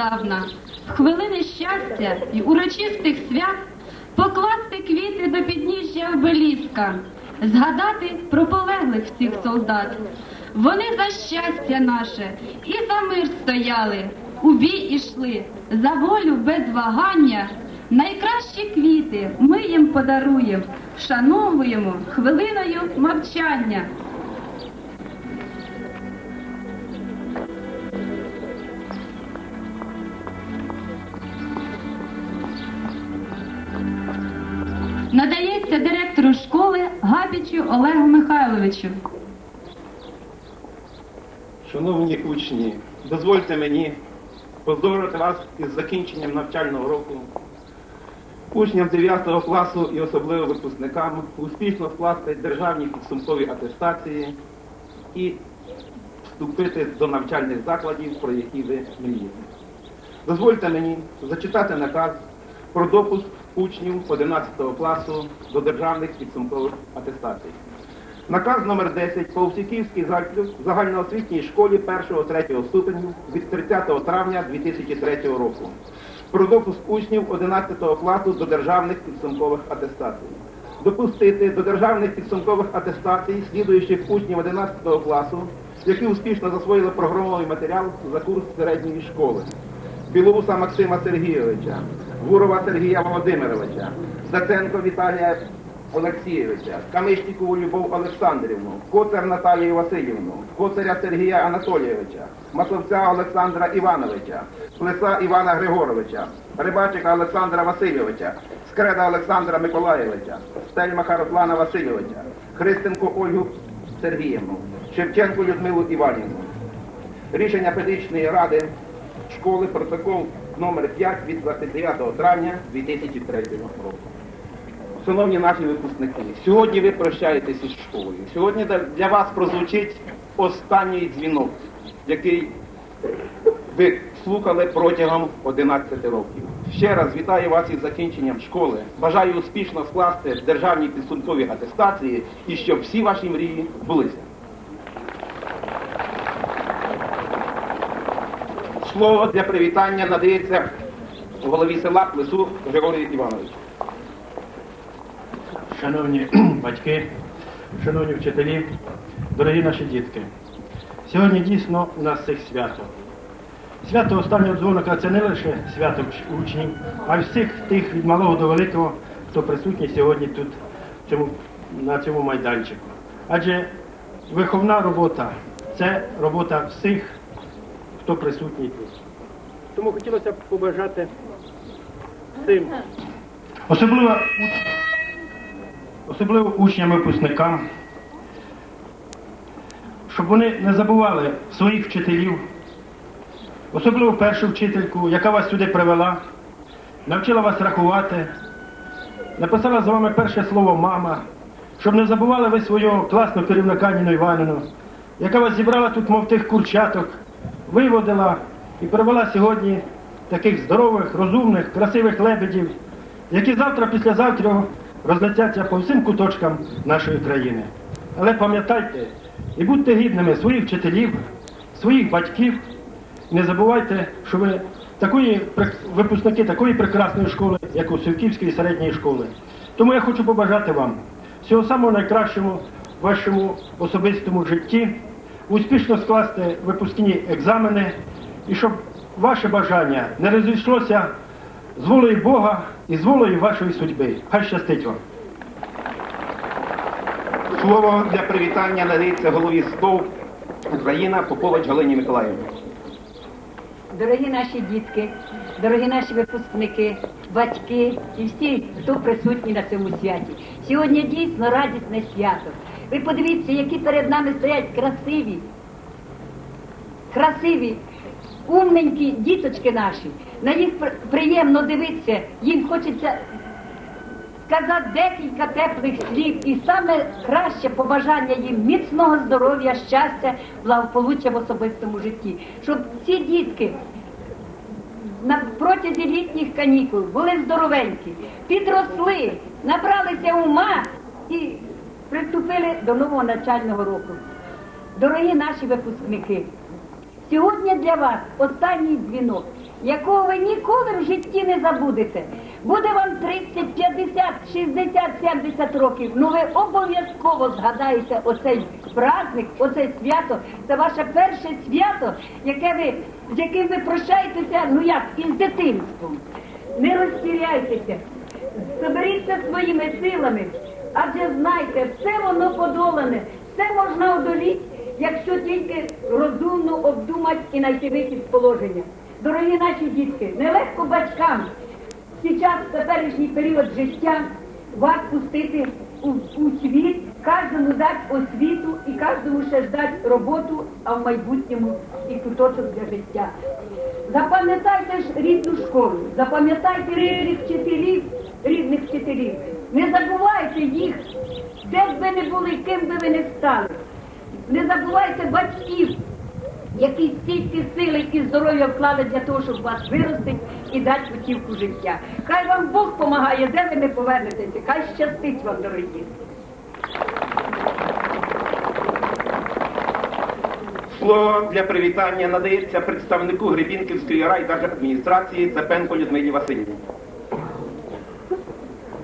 Здавна. В хвилини щастя і урочистих свят покласти квіти до підніжжя обеліска, згадати про полеглих всіх солдат. Вони за щастя наше і за мир стояли, у бій ішли, за волю без вагання. Найкращі квіти ми їм подаруємо, вшановуємо хвилиною мовчання. Габічу Олегу Михайловичу. Шановні учні, дозвольте мені поздоровити вас із закінченням навчального року. Учням 9 класу і особливо випускникам успішно скласти державні підсумкові атестації і вступити до навчальних закладів, про які ви мрієте. Дозвольте мені зачитати наказ про допуск учнів 11 класу до державних підсумкових атестацій. Наказ номер 10 по Овсіківській загально- загальноосвітній школі 1-3 ступенів від 30 травня 2003 року. Про допуск учнів 11 класу до державних підсумкових атестацій. Допустити до державних підсумкових атестацій слідуючих учнів 11 класу, які успішно засвоїли програмовий матеріал за курс середньої школи. Білоуса Максима Сергійовича, Гурова Сергія Володимировича, Стаценко Віталія Олексійовича, Камишнікову Любов Олександрівну, Коцар Наталію Васильівну, Коцаря Сергія Анатолійовича, Масовця Олександра Івановича, Плеса Івана Григоровича, Рибачика Олександра Васильовича, Скреда Олександра Миколаєвича, Стельмаха Руслана Васильовича, Христенко Ольгу Сергіївну, Шевченко Людмилу Іванівну. Рішення педагогічної ради школи протокол номер 5 від 29 травня 2003 року. Шановні наші випускники, сьогодні ви прощаєтесь із школою. Сьогодні для вас прозвучить останній дзвінок, який ви слухали протягом 11 років. Ще раз вітаю вас із закінченням школи. Бажаю успішно скласти державні підсумкові атестації і щоб всі ваші мрії збулися. Слово для привітання надається голові села Плесу Григорію Івановичу. Шановні батьки, шановні вчителі, дорогі наші дітки, сьогодні дійсно у нас всіх свято. Свято останнього дзвоника це не лише свято учнів, а й всіх тих від малого до великого, хто присутній сьогодні тут, цьому, на цьому майданчику. Адже виховна робота це робота всіх, хто присутній тут. Тому хотілося б побажати всім, особливо особливо учням випускникам, щоб вони не забували своїх вчителів, особливо першу вчительку, яка вас сюди привела, навчила вас рахувати, написала з вами перше слово мама, щоб не забували ви свого класного керівника Ніну Іванівну, яка вас зібрала тут, мов тих курчаток, виводила і привела сьогодні таких здорових, розумних, красивих лебедів, які завтра, післязавтра розлетяться по всім куточкам нашої країни. Але пам'ятайте і будьте гідними своїх вчителів, своїх батьків. Не забувайте, що ви такої випускники такої прекрасної школи, як у Сівківської середньої школи. Тому я хочу побажати вам всього самого найкращого в вашому особистому житті, успішно скласти випускні екзамени і щоб ваше бажання не розійшлося з волею Бога і з волею вашої судьби. Хай щастить вам. Слово для привітання надається голові СТОВ Україна Попович Галині Миколаївні. Дорогі наші дітки, дорогі наші випускники, батьки і всі, хто присутні на цьому святі. Сьогодні дійсно радісне свято. Ви подивіться, які перед нами стоять красиві, красиві, умненькі діточки наші. На їх приємно дивитися, їм хочеться сказати декілька теплих слів і саме краще побажання їм міцного здоров'я, щастя, благополуччя в особистому житті. Щоб ці дітки на протязі літніх канікул були здоровенькі, підросли, набралися ума і приступили до нового навчального року. Дорогі наші випускники, Сьогодні для вас останній дзвінок, якого ви ніколи в житті не забудете. Буде вам 30, 50, 60, 70 років. Ну ви обов'язково згадаєте оцей праздник, оце свято. Це ваше перше свято, яке ви, з яким ви прощаєтеся, ну як, із дитинством. Не розтіряйтеся, соберіться своїми силами, адже знайте, все воно подолане, все можна одоліти, якщо тільки розумно обдумати і знайти вихід з положення. Дорогі наші дітки, нелегко батькам зараз, в теперішній період життя, вас пустити у, у світ, кожному дати освіту і кожному ще дати роботу, а в майбутньому і куточок для життя. Запам'ятайте ж рідну школу, запам'ятайте рідних вчителів, рідних вчителів. Не забувайте їх, де б ви не були, ким би ви не стали. Не забувайте батьків, які стільки сили і здоров'я вклали для того, щоб вас виростити і дати путівку життя. Хай вам Бог помагає, де ви не повернетеся. Хай щастить вам, дорогі. Слово для привітання надається представнику Гребінківської райдержадміністрації Цепенко Людмилі Васильівні.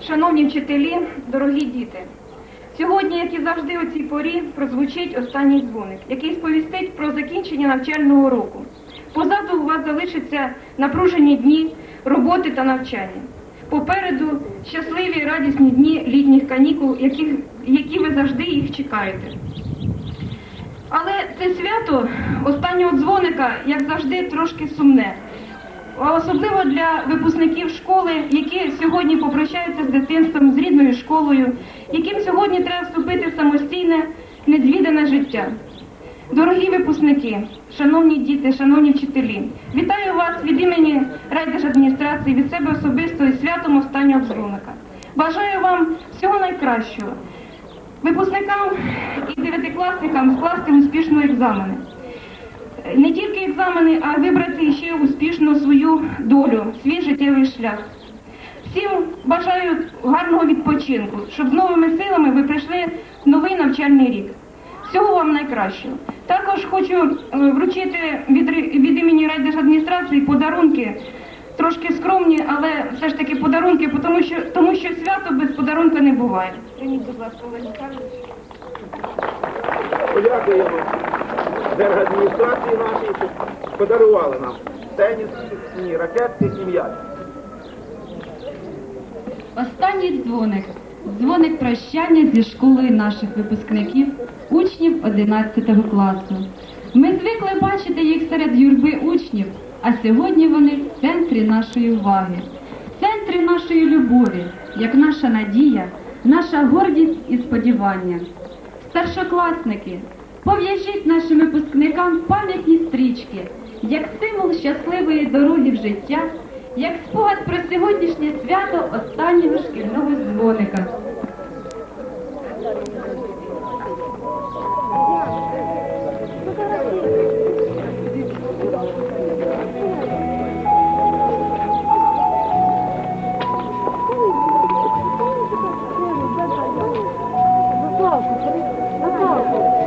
Шановні вчителі, дорогі діти, сьогодні, як і завжди у цій порі, прозвучить останній дзвоник, який сповістить про закінчення навчального року. Позаду у вас залишаться напружені дні роботи та навчання. Попереду щасливі і радісні дні літніх канікул, яких, які ви завжди їх чекаєте. Але це свято останнього дзвоника, як завжди, трошки сумне. Особливо для випускників школи, які сьогодні попрощаються з дитинством, з рідною школою, яким сьогодні треба вступити в самостійне, незвідане життя. Дорогі випускники, шановні діти, шановні вчителі, вітаю вас від імені райдержадміністрації, від себе особисто і святом останнього дзвоника. Бажаю вам всього найкращого. Випускникам і дев'ятикласникам скласти успішно екзамени не тільки екзамени, а вибрати ще успішно свою долю, свій життєвий шлях. Всім бажаю гарного відпочинку, щоб з новими силами ви прийшли в новий навчальний рік. Всього вам найкращого. Також хочу е, вручити від, від імені райдержадміністрації подарунки, трошки скромні, але все ж таки подарунки, тому що, тому що свято без подарунка не буває. Прийміть, будь ласка, Олег Михайлович. Держадміністрації нашій, що подарували нам теніс, ні, ракетки і м'яч. Останній дзвоник. Дзвоник прощання зі школою наших випускників, учнів 11 класу. Ми звикли бачити їх серед юрби учнів, а сьогодні вони в центрі нашої уваги, в центрі нашої любові, як наша надія, наша гордість і сподівання. Старшокласники, пов'яжіть нашим випускникам пам'ятні стрічки, як символ щасливої дороги в життя, як спогад про сьогоднішнє свято останнього шкільного дзвоника. Слова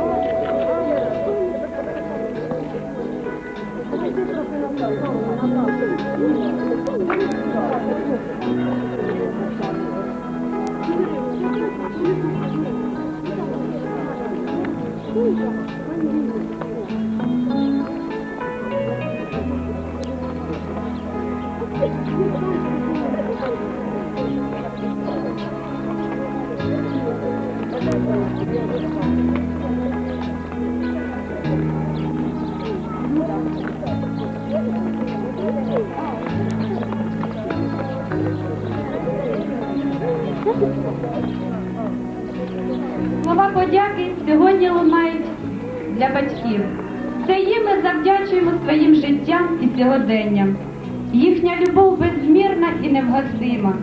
сьогоденням. Їхня любов безмірна і невгасима.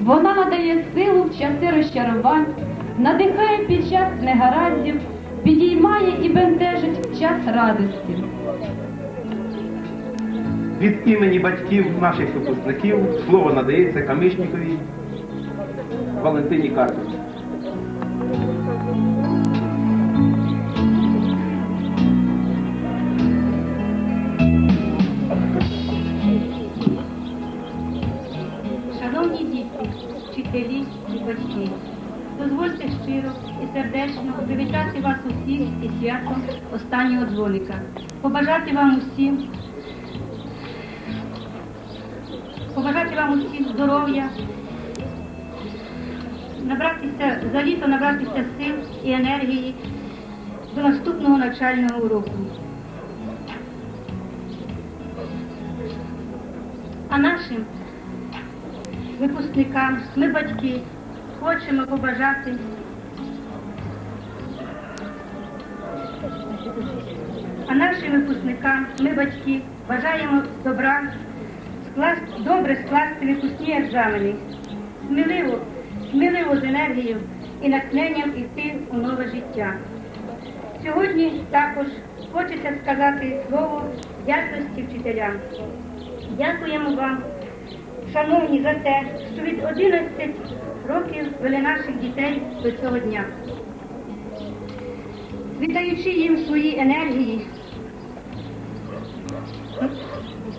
Вона надає силу в часи розчарувань, надихає під час негараздів, підіймає і бентежить в час радості. Від імені батьків наших випускників слово надається Камишніковій Валентині Карпові. Сердечно привітати вас усіх із святом останнього дзвоника. Побажати вам усім, побажати вам усім здоров'я, набратися за літо, набратися сил і енергії до наступного навчального уроку. А нашим випускникам, ми батьки, хочемо побажати А нашим випускникам, ми батьки, бажаємо добра, скласти, добре скласти випускні екзамени, сміливо, сміливо з енергією і натхненням йти у нове життя. Сьогодні також хочеться сказати слово вдячності вчителям. Дякуємо вам, шановні, за те, що від 11 років вели наших дітей до цього дня. Віддаючи їм свої енергії,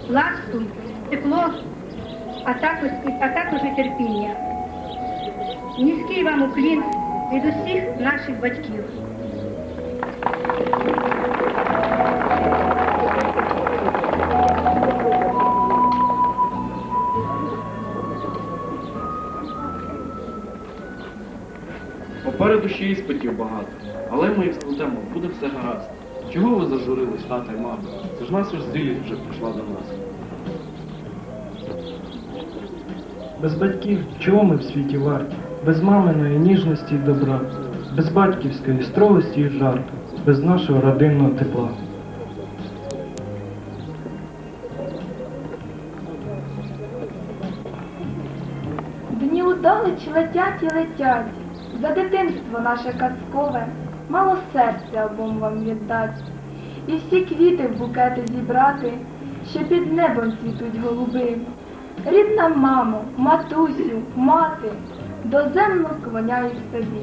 ласку, тепло, а також, а також і терпіння. Низький вам уклін від усіх наших батьків. Попереду ще іспитів багато, але ми їх складемо, буде все гаразд. Чого ви зажурились, тата і мама? Це ж наша ж зрілість вже прийшла до нас. Без батьків чого ми в світі варті? Без маминої ніжності і добра, без батьківської строгості і жарту, без нашого родинного тепла. Дні удалеч летять і летять, за дитинство наше казкове, мало серця обом вам віддать, і всі квіти в букети зібрати, що під небом цвітуть голуби. Рідна мамо, матусю, мати, доземно склоняюсь тобі.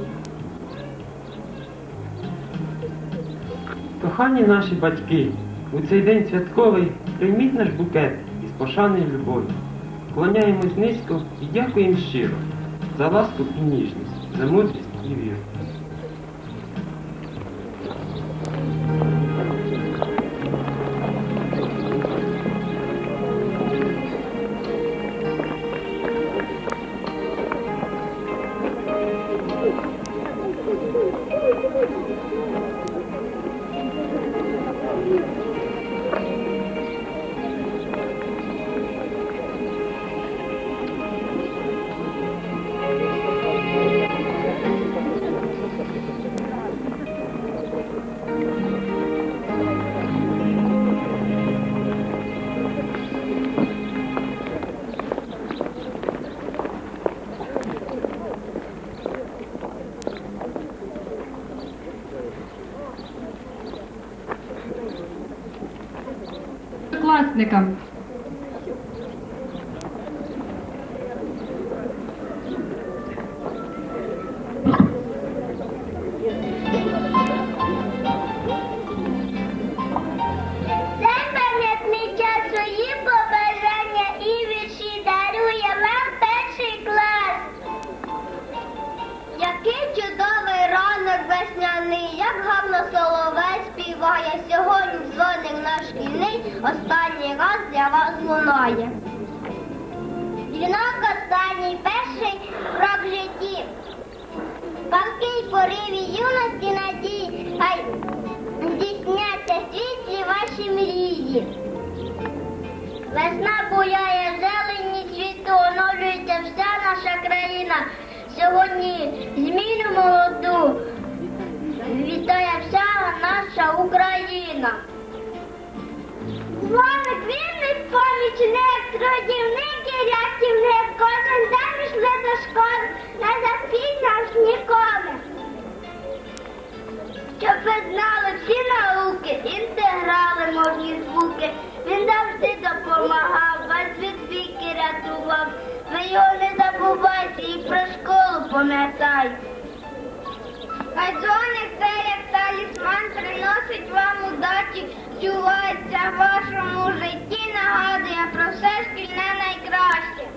Кохані наші батьки, у цей день святковий прийміть наш букет із пошани й любові. Клоняємось низько і дякуємо щиро за ласку і ніжність, за мудрість і віру. Lecker. Пориві юності надій, хай здійсняться світлі ваші мрії. Весна буяє зелені цвіту, оновлюється вся наша країна. Сьогодні зміну молоду вітає вся наша Україна. Дзвоник вірний помічник, трудівник і рятівник, кожен день пішли до школи, не запізнав ніколи. Щоб ви знали всі науки, інтеграли мовні звуки. Він завжди допомагав, вас від віки рятував. Ви його не забувайте і про школу пам'ятайте. Хай це як талісман приносить вам удачі, чувається в вашому житті, нагадує про все шкільне найкраще.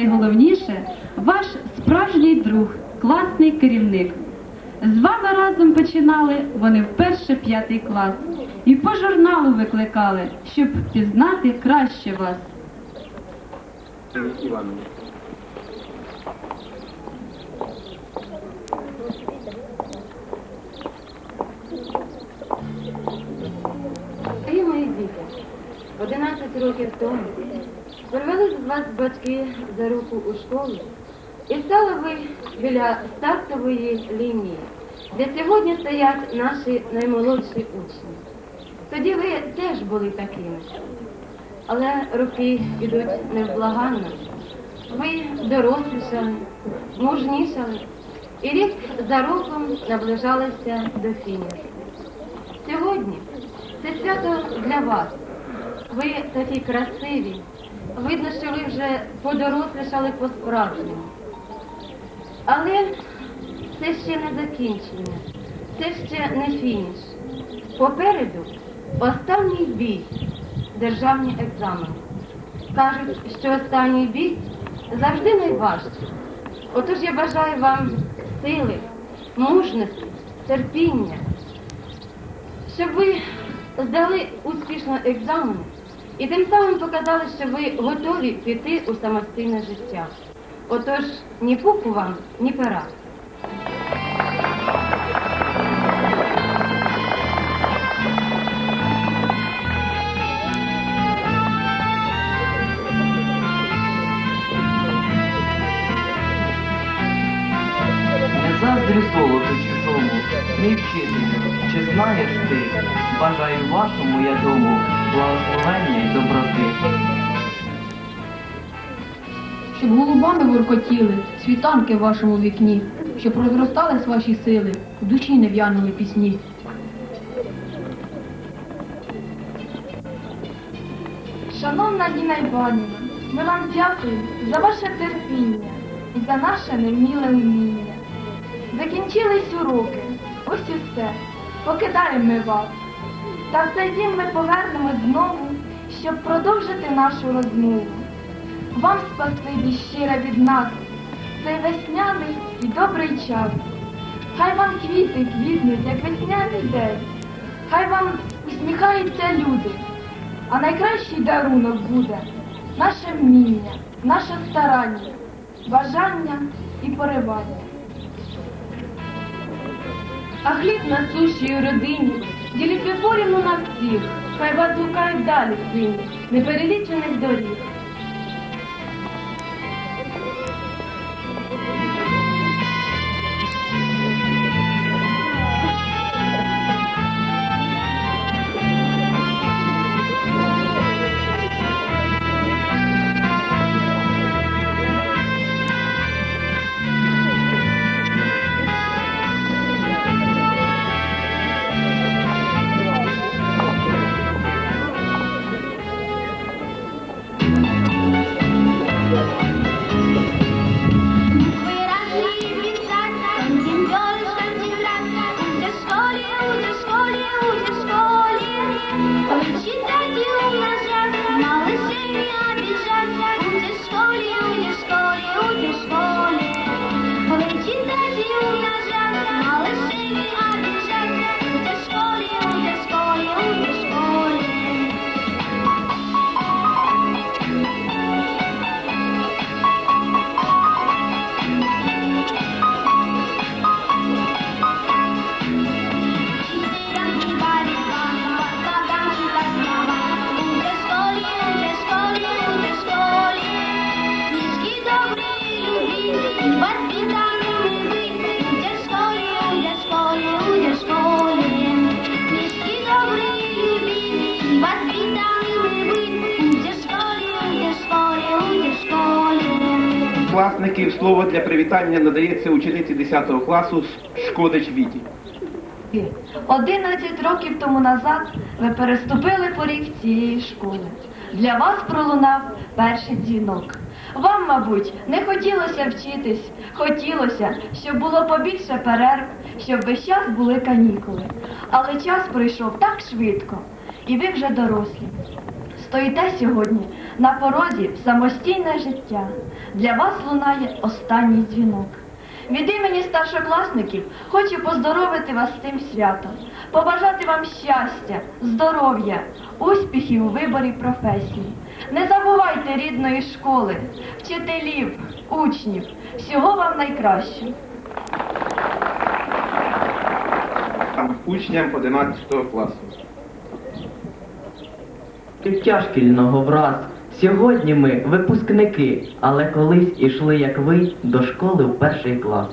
Найголовніше ваш справжній друг, класний керівник. З вами разом починали вони вперше п'ятий клас і по журналу викликали, щоб пізнати краще вас. Дорогі мої діти, 11 років тому привели вас батьки за руку у школу і стали ви біля стартової лінії, де сьогодні стоять наші наймолодші учні. Тоді ви теж були такими. Але роки йдуть невблаганно. Ви дорослішали, мужнішали і рік за роком наближалися до фінішу. Сьогодні це свято для вас. Ви такі красиві. Видно, що ви вже подорослішали по-справжньому. Але це ще не закінчення, це ще не фініш. Попереду останній бій, державні екзамени. Кажуть, що останній бій завжди найважчий. Отож я бажаю вам сили, мужності, терпіння, щоб ви здали успішно екзамен і тим самим показали, що ви готові піти у самостійне життя. Отож, ні пуку вам, ні пера. Не заздрю золоту чужому, мій вчителю, чи знаєш ти, бажаю вашому я дому благословення й доброти. щоб голубами воркотіли світанки в вашому вікні, щоб розростались ваші сили, в душі не в'янули пісні. Шановна Ніна Іванівна, ми вам дякуємо за ваше терпіння і за наше невміле вміння. Закінчились уроки, ось і все. Покидаємо ми вас. Та в цей дім ми повернемось знову, щоб продовжити нашу розмову. Вам спасибі щире від нас, цей весняний і добрий час. Хай вам квіти квітнуть, як весняний день. Хай вам усміхаються люди. А найкращий дарунок буде наше вміння, наше старання, бажання і поривання. А хліб на суші родині, діліть приборі на всіх, хай вас лукають далі сині, неперелічених доріг. Привітання надається учениці 10 класу Шкодич Віті. 11 років тому назад ви переступили поріг цієї школи. Для вас пролунав перший дзвінок. Вам, мабуть, не хотілося вчитись, хотілося, щоб було побільше перерв, щоб весь час були канікули. Але час пройшов так швидко, і ви вже дорослі. Стоїте сьогодні на порозі самостійне життя. Для вас лунає останній дзвінок. Від імені старшокласників хочу поздоровити вас з цим святом, побажати вам щастя, здоров'я, успіхів у виборі професії. Не забувайте рідної школи, вчителів, учнів. Всього вам найкращого. Учням 11 класу. Життя шкільного враз. Сьогодні ми випускники, але колись ішли, як ви, до школи в перший клас.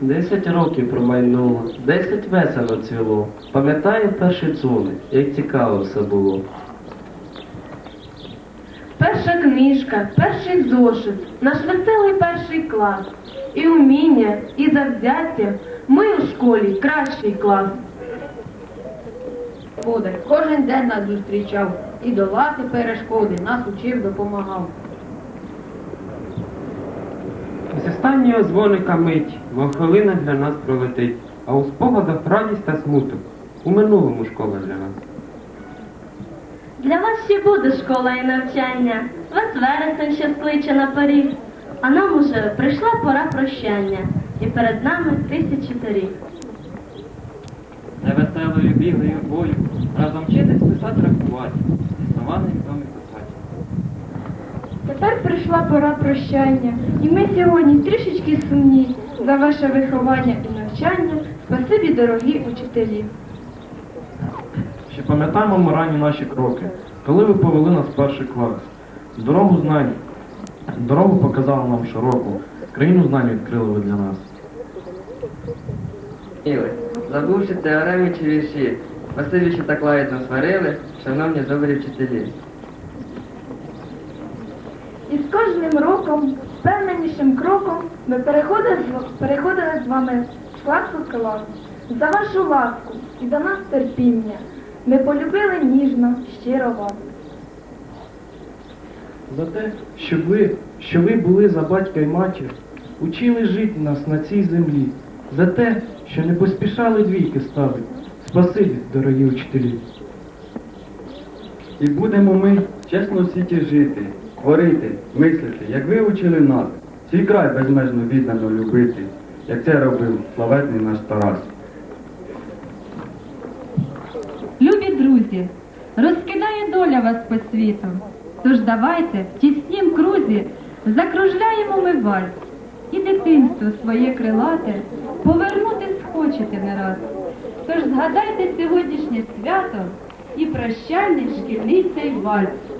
Десять років промайнуло, десять весело цвіло. Пам'ятаю перші дзвони, як цікаво все було. Перша книжка, перший зошит, наш веселий перший клас. І уміння, і завзяття. Ми у школі кращий клас. Господар кожен день нас зустрічав і долати перешкоди нас учив, допомагав. З останнього дзвоника мить, бо хвилина для нас пролетить, а у спогадах радість та смуток. У минулому школа для нас. Для вас ще буде школа і навчання, вас вересень ще скличе на поріг, а нам уже прийшла пора прощання, і перед нами тисячі доріг. За веселою білою бою разом вчитись писати рахувати, слова невідомі писати. Тепер прийшла пора прощання, і ми сьогодні трішечки сумні за ваше виховання і навчання. Спасибі, дорогі учителі. Ще пам'ятаємо ми ранні наші кроки, коли ви повели нас в перший клас. Дорогу знань, дорогу показали нам широку, країну знань відкрили ви для нас. Забувши теореми чи вірші, що так лагідно сварили, шановні добрі вчителі. І з кожним роком, впевненішим кроком, ми переходили, з- переходили з вами з класу в клас. За вашу ласку і за нас терпіння. Ми полюбили ніжно, щиро вас. За те, що ви, що ви були за батька й матір, учили жити нас на цій землі, за те, що не поспішали двійки ставити. Спасибі, дорогі учителі. І будемо ми чесно в світі жити, творити, мислити, як ви учили нас, свій край безмежно віддано любити, як це робив славетний наш Тарас. Любі друзі, розкидає доля вас по світу. Тож давайте в тіснім крузі закружляємо ми вальс і дитинство своє крилате повернути схочете не раз. Тож згадайте сьогоднішнє свято і прощальний шкільний цей вальс.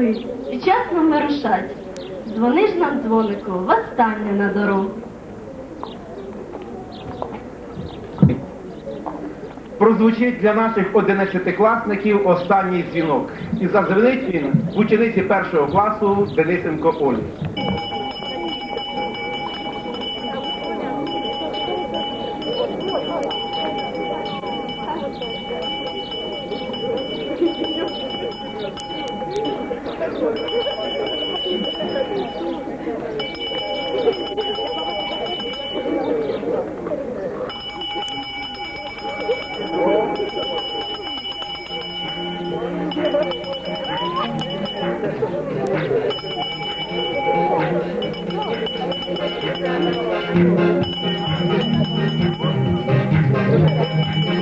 Підросли і час нам вирушать. Дзвони ж нам, дзвонику, востаннє на дорогу. Прозвучить для наших одинадцятикласників останній дзвінок. І задзвонить він в учениці першого класу Денисенко Олі.